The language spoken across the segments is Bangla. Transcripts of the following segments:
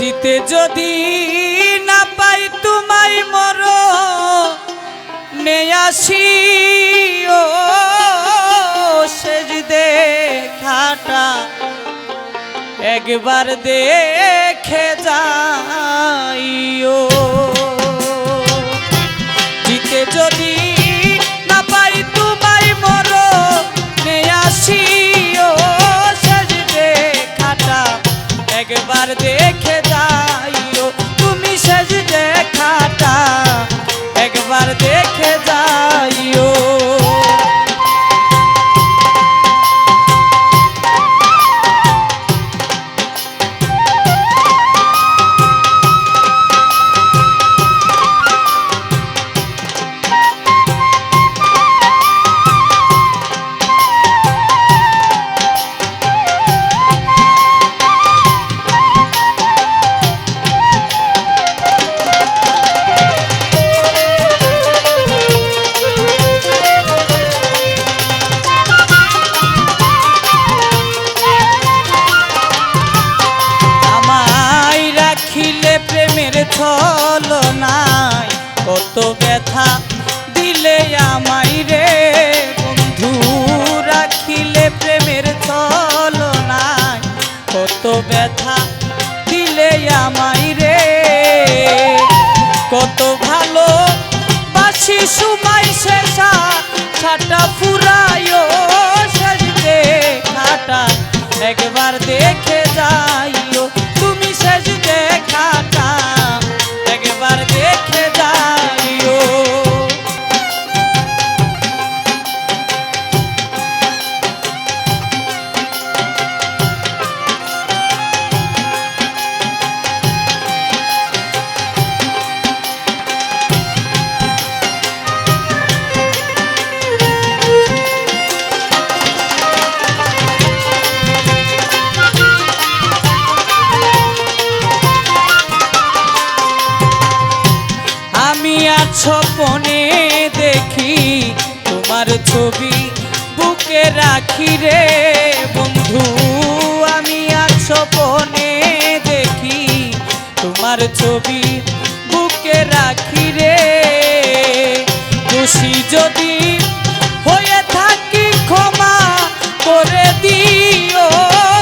যদি না পাই তোমায় মর নেয়াসি ও সেজ দেখাটা একবার দেখে আমায় রে। কত ভালো বাসি সুমাই শেষা ছাটা ফুরাইও স্বপনে দেখি তোমার ছবি বুকে রাখি রে বন্ধু। আমি আর স্বপনে দেখি তোমার ছবি বুকে রাখি রে। খুশি যদি হয়ে থাকি ক্ষমা করে দিও।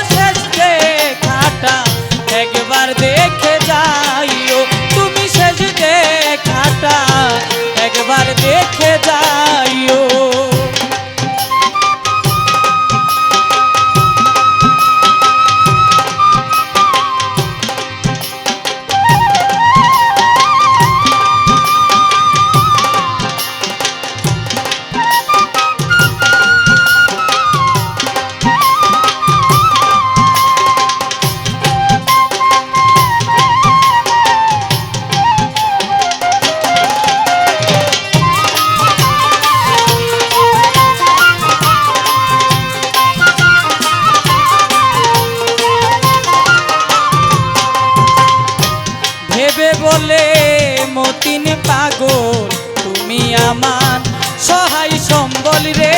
শেষ দেখাটা একবার দেখে যাইও দেখে যাইও। বলে মতিন পাগল তুমি আমার সহায় সম্বল রে।